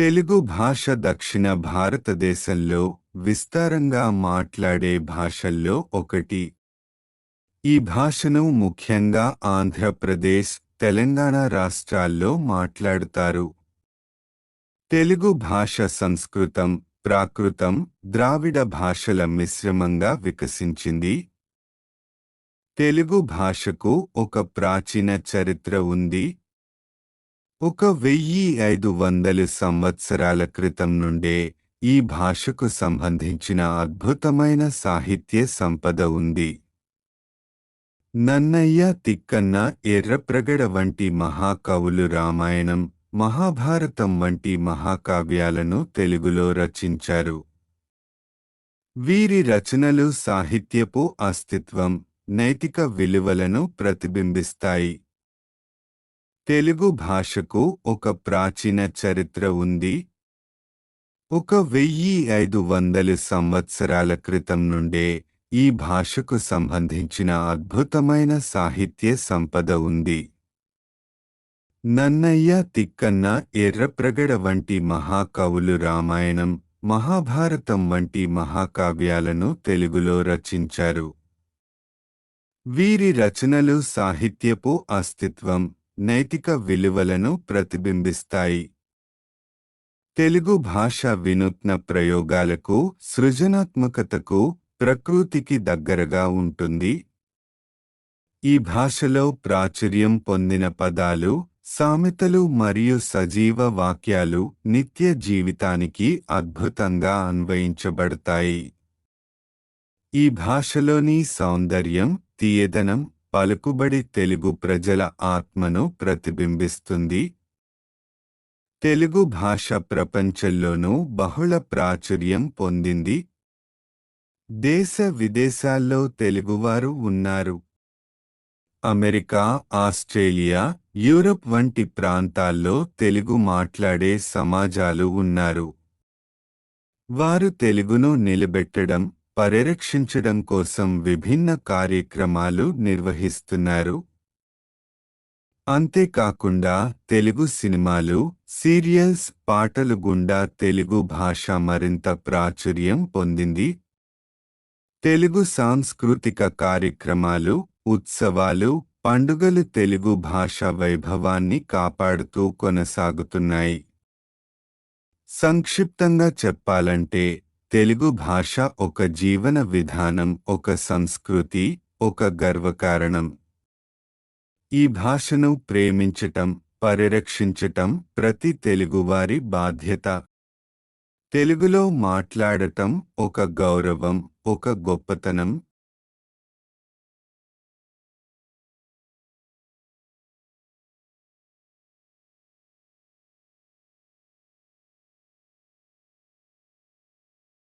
తెలుగు భాష దక్షిణ భారతదేశంలో విస్తారంగా మాట్లాడే భాషల్లో ఒకటి. ఈ భాషను ముఖ్యంగా ఆంధ్రప్రదేశ్ తెలంగాణ రాష్ట్రాల్లో మాట్లాడుతారు. తెలుగు భాష సంస్కృతం ప్రాకృతం ద్రావిడ భాషల మిశ్రమంగా వికసించింది. తెలుగు భాషకు ఒక ప్రాచీన చరిత్ర ఉంది. ఒక వెయ్యి ఐదు వందల సంవత్సరాల క్రితం నుండే ఈ భాషకు సంబంధించిన అద్భుతమైన సాహిత్య సంపద ఉంది. నన్నయ్య తిక్కన్న ఎర్రప్రగడ వంటి మహాకవులు రామాయణం మహాభారతం వంటి మహాకావ్యాలను తెలుగులో రచించారు. వీరి రచనలు సాహిత్యపు అస్తిత్వం నైతిక విలువలను ప్రతిబింబిస్తాయి. తెలుగు భాషకు ఒక ప్రాచీన చరిత్ర ఉంది. ఒక వెయ్యి ఐదు వందల సంవత్సరాల క్రితం నుండే ఈ భాషకు సంబంధించిన అద్భుతమైన సాహిత్య సంపద ఉంది. నన్నయ్య తిక్కన్న ఎర్రప్రగడ వంటి మహాకవులు రామాయణం మహాభారతం వంటి మహాకావ్యాలను తెలుగులో రచించారు. వీరి రచనలు సాహిత్యపు అస్తిత్వం నైతిక విలువలను ప్రతిబింబిస్తాయి. తెలుగు భాష వినూత్న ప్రయోగాలకు సృజనాత్మకతకు ప్రకృతికి దగ్గరగా ఉంటుంది. ఈ భాషలో ప్రాచుర్యం పొందిన పదాలు సామెతలు మరియు సజీవ వాక్యాలు నిత్య జీవితానికి అద్భుతంగా అన్వయించబడతాయి. ఈ భాషలోని సౌందర్యం తీయదనం పలుకుబడి తెలుగు ప్రజల ఆత్మను ప్రతిబింబిస్తుంది. తెలుగు భాష ప్రపంచంలోనూ బహుళ ప్రాచుర్యం పొందింది. దేశ విదేశాల్లో తెలుగువారు ఉన్నారు. అమెరికా ఆస్ట్రేలియా యూరప్ వంటి ప్రాంతాల్లో తెలుగు మాట్లాడే సమాజాలు ఉన్నారు. వారు తెలుగును నిలబెట్టడం పరిరక్షించడం కోసం విభిన్న కార్యక్రమాలు నిర్వహిస్తున్నారు. అంతేకాకుండా తెలుగు సినిమాలు సీరియల్స్ పాటలు గుండా తెలుగు భాష మరింత ప్రాచుర్యం పొందింది. తెలుగు సాంస్కృతిక కార్యక్రమాలు ఉత్సవాలు పండుగలు తెలుగు భాష వైభవాన్ని కాపాడుతూ కొనసాగుతున్నాయి. సంక్షిప్తంగా చెప్పాలంటే తెలుగు భాష ఒక జీవన విధానం ఒక సంస్కృతి ఒక గర్వకారణం. ఈ భాషను ప్రేమించటం పరిరక్షించటం ప్రతి తెలుగువారి బాధ్యత. తెలుగులో మాట్లాడటం ఒక గౌరవం ఒక గొప్పతనం